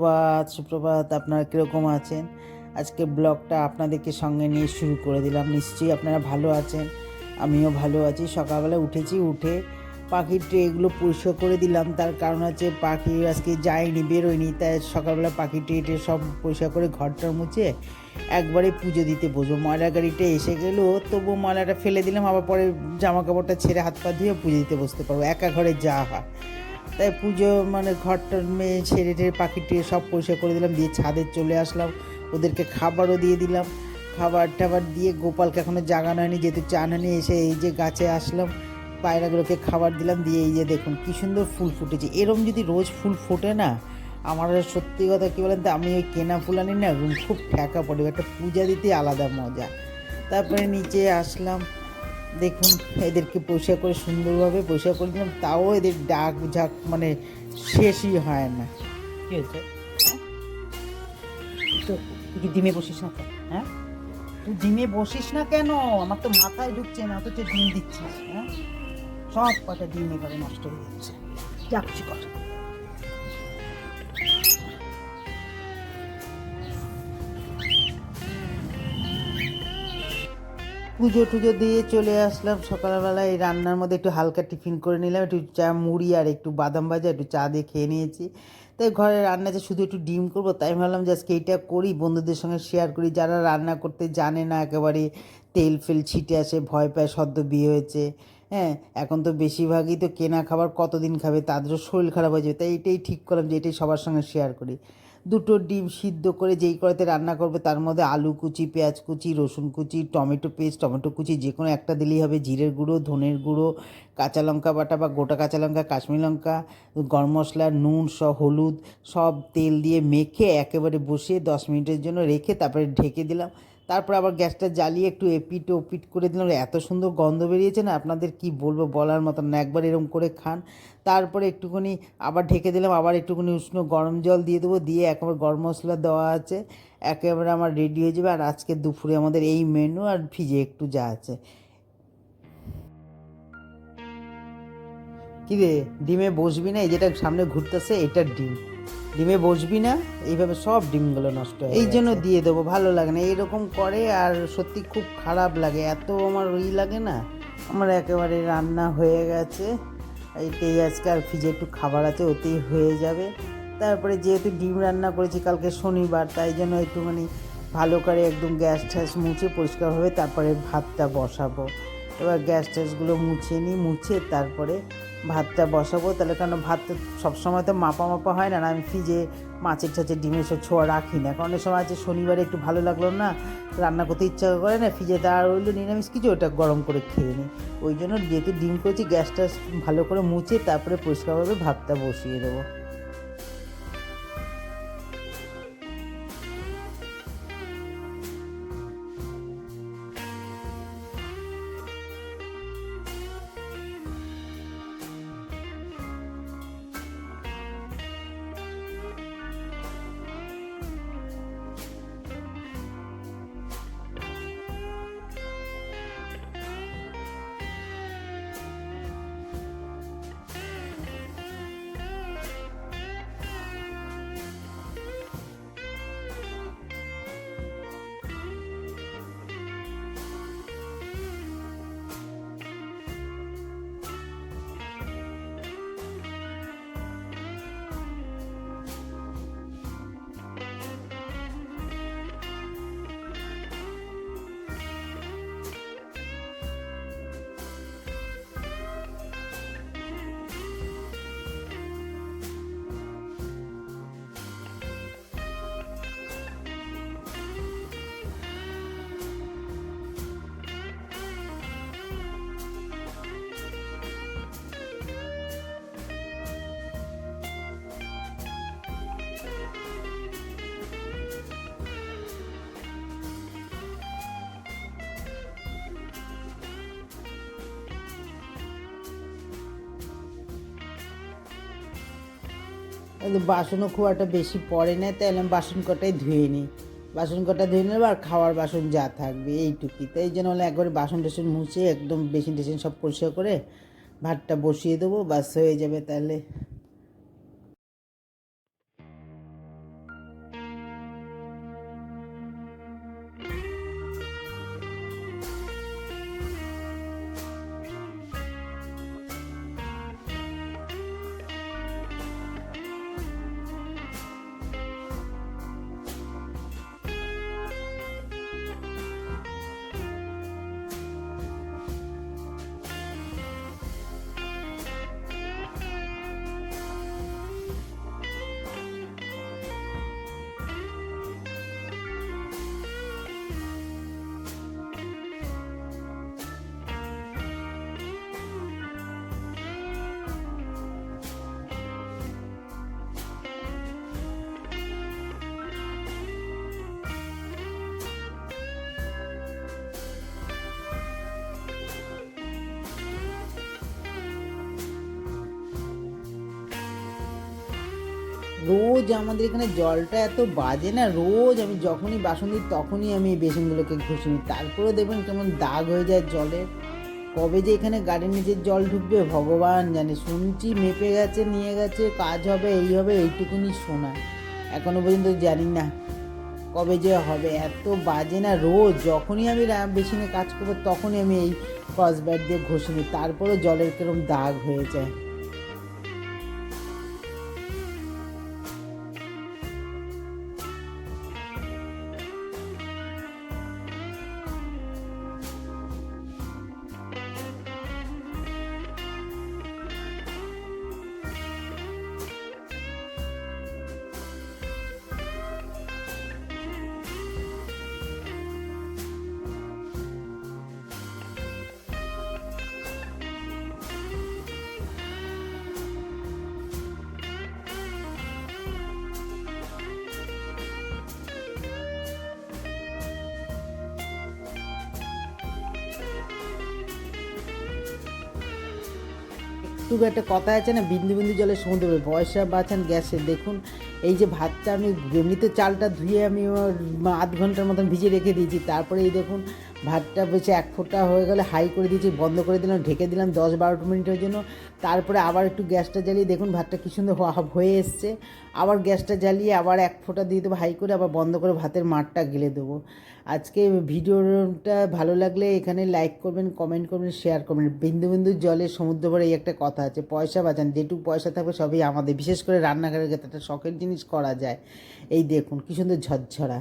সুপ্রভাত সুপ্রভাত, আপনারা কীরকম আছেন? আজকে ব্লগটা আপনাদেরকে সঙ্গে নিয়ে শুরু করে দিলাম। নিশ্চয়ই আপনারা ভালো আছেন, আমিও ভালো আছি। সকালবেলা উঠেছি, উঠে পাখির ট্রেগুলো পরিষ্কার করে দিলাম। তার কারণ হচ্ছে পাখি আজকে যায়নি, বেরোয়নি। তাই সকালবেলা পাখি ট্রে সব পরিষ্কার করে ঘরটা মুছে একবারে পুজো দিতে বসবো। ময়লা গাড়িটা এসে গেলেও তবুও ময়লাটা ফেলে দিলাম। আবার পরে জামা কাপড়টা ছেড়ে হাত পা ধুয়ে পুজো দিতে বসতে পারব। একা ঘরে যা হয়। তাই পুজো মানে ঘরটার মেয়ে ছেড়ে টেড়ে পাখি টিয়ে সব পরিষ্কার করে দিলাম, দিয়ে ছাদে চলে আসলাম। ওদেরকে খাবারও দিয়ে দিলাম। খাবার টাবার দিয়ে গোপালকে এখনও জাগানো হয়নি যেহেতু চান নিয়ে এসে এই যে গাছে আসলাম। পায়রাগুলোকে খাবার দিলাম, দিয়ে এই যে দেখুন কী সুন্দর ফুল ফুটেছে। এরম যদি রোজ ফুল ফোটে না, আমার সত্যি কথা কী বলেন তো, আমি ওই কেনা ফুল আনি না খুব ঠেকা পড়ে, একটা পূজা দিতে আলাদা মজা। তারপরে নিচে আসলাম। দেখুন, এদেরকে পরিষ্কার করে সুন্দরভাবে পরিষ্কার করে দিলাম, তাও এদের ডাক ঝাক মানে শেষই হয় না। কি হয়েছে? তো তুই কি ডিমে বসিস না হ্যাঁ? তুই ডিমে বসিস না কেন? আমার তো মাথায় ঢুকছে না, অথচ ডিম দিচ্ছিস হ্যাঁ? সব কটা ডিম এবারে নষ্ট হয়ে যাচ্ছে। যা খুশি কর। পুজো টুজো দিয়ে চলে আসলাম সকালবেলা এই রান্নার মধ্যে একটু হালকা টিফিন করে নিলাম, একটু চা মুড়ি আর একটু বাদাম ভাজা, একটু চা দিয়ে খেয়ে নিয়েছি। তাই ঘরে রান্নাতে শুধু একটু ডিম করব, তাই ভাবলাম আজকে এইটা করি, বন্ধুদের সঙ্গে শেয়ার করি। যারা রান্না করতে জানে না, একেবারে তেল ফেল ছিটে আসে, ভয় পায়, সদ্য বিয়ে হয়েছে হ্যাঁ এখন তো বেশিরভাগই তো কেনা খাবার কতদিন খাবে তাদেরও শরীর খারাপ হয়ে যাবে। তাই এটাই ঠিক করলাম যে এটাই সবার সঙ্গে শেয়ার করি। দুটো ডিম সিদ্ধ করে যেই কড়াইতে রান্না করবে তার মধ্যে আলু কুচি, পেঁয়াজ কুচি, রসুন কুচি, টমেটো পেস্ট, টমেটো কুচি, যে কোনো একটা দিলেই হবে। জিরের গুঁড়ো, ধনের গুঁড়ো, কাঁচা লঙ্কা বাটা বা গোটা কাঁচা লঙ্কা, কাশ্মীর লঙ্কা, গরম মশলা, নুন সব হলুদ, সব তেল দিয়ে মেখে একেবারে বসিয়ে দশ মিনিটের জন্য রেখে তারপরে ঢেকে দিলাম। তারপর আবার গ্যাসটা জ্বালিয়ে একটু এপিট ওপিট করে দিলাম। এত সুন্দর গন্ধ বেরিয়েছে না, আপনাদের কি বলব বলার মতন না, একবার এরকম করে খান। তারপরে একটুখানি আবার ঢেকে দিলাম, আবার একটুখানি উষ্ণ গরম জল দিয়ে দেবো, দিয়ে একেবারে গরম মশলা দেওয়া আছে, একেবারে আমার রেডি হয়ে যাবে। আর আজকে দুপুরে আমাদের এই মেনু আর ফ্রিজে একটু যা আছে। কি রে, ডিমে বসবি না? এই যেটা সামনে ঘুরতেছে, এটা ডিম। ডিমে বসবি না এইভাবে সব ডিমগুলো নষ্ট হয় এই জন্য দিয়ে দেবো ভালো লাগে না এইরকম করে আর সত্যি খুব খারাপ লাগে এত আমার ওই লাগে না আমার একেবারে রান্না হয়ে গেছে। এইটাই আজকে আর ফ্রিজে একটু খাবার আছে ওতেই হয়ে যাবে। তারপরে যেহেতু ডিম রান্না করেছি কালকে শনিবার তাই জন্য একটুখানি ভালো করে একদম গ্যাস ট্যাস মুছে পরিষ্কারভাবে তারপরে ভাতটা বসাবো। এবার গ্যাস ট্যাসগুলো মুছে নিই, মুছে তারপরে ভাতটা বসাবো। তাহলে কারণ ভাত সবসময় তো মাপা মাপা হয় না আর আমি ফ্রিজে মাছের টাছের ডিমের সব ছোঁয়া রাখি না। কারণ অনেক সময় আছে শনিবারে একটু ভালো লাগল না, রান্না করতে ইচ্ছা করে না, ফ্রিজে দাঁড় রইল নিরামিষ কিছু ওটা গরম করে খেয়ে নিই। ওই জন্য যেহেতু ডিম করেছি গ্যাসটা ভালো করে মুছে তারপরে পরিষ্কারভাবে ভাতটা বসিয়ে দেবো। বাসনও খুব একটা বেশি পড়ে না, তাই আমি বাসন কটাই ধুয়ে নিই। বাসন কটা ধুয়ে নেব আর খাওয়ার বাসন যা থাকবে, এইটুকুই। তাই জন্য একবারে বাসন টাসন মুছে একদম বেসিন টেসিন সব পরিষ্কার করে ভাতটা বসিয়ে দেবো বাস হয়ে যাবে তাহলে। রোজ আমাদের এখানে জলটা এত বাজে না, রোজ আমি যখনই বাসন দিই তখনই আমি এই বেসনগুলোকে ঘষে নিই। তারপরেও দেখবেন কেমন দাগ হয়ে যায় জলে কবে যে এখানে গাড়ির নিচে জল ঢুকবে ভগবান জানে। শুনছি মেপে গেছে, নিয়ে গেছে, কাজ হবে, এই হবে, এইটুকুনি শোনা। এখনও পর্যন্ত জানি না কবে যে হবে। এত বাজে না, রোজ যখনই আমি বেসিনে কাজ করব তখনই আমি এই ক্রসব্যাট দিয়ে ঘষে নিই। তারপরেও জলের কিরম দাগ হয়ে যায়। একটু একটা কথা আছে না, বিন্দু বিন্দু জলে সমুদ্র। পয়সা বাঁচান গ্যাসে। দেখুন, এই যে ভাতটা আমি এমনিতে চালটা ধুয়ে আমি আধ ঘণ্টার মতন ভিজে রেখে দিয়েছি। তারপরে এই দেখুন, ভাতটা বেশি এক ফোঁটা হয়ে গেলে হাই করে দিয়েছি, বন্ধ করে দিলাম, ঢেকে দিলাম দশ বারো মিনিটের জন্য। তারপরে আবার একটু গ্যাসটা জ্বালিয়ে দেখুন, ভাতটা কী সুন্দর হয়ে এসছে। আবার গ্যাসটা জ্বালিয়ে আবার এক ফোঁটা দিয়ে দেবো, হাই করে আবার বন্ধ করে ভাতের মাঠটা গেলে দেবো। আজকে ভিডিওটা ভালো লাগলে এখানে লাইক করবেন কমেন্ট করবেন শেয়ার করবেন। বিন্দু বিন্দু জলে সমুদ্র ভরে এই একটা কথা আছে, পয়সা বাঁচান, যেটুকু পয়সা থাকবে সবই আমাদের। বিশেষ করে রান্নাঘরের ক্ষেত্রে একটা শখের জিনিস করা যায়। এই দেখুন, কী সুন্দর ঝরঝরা।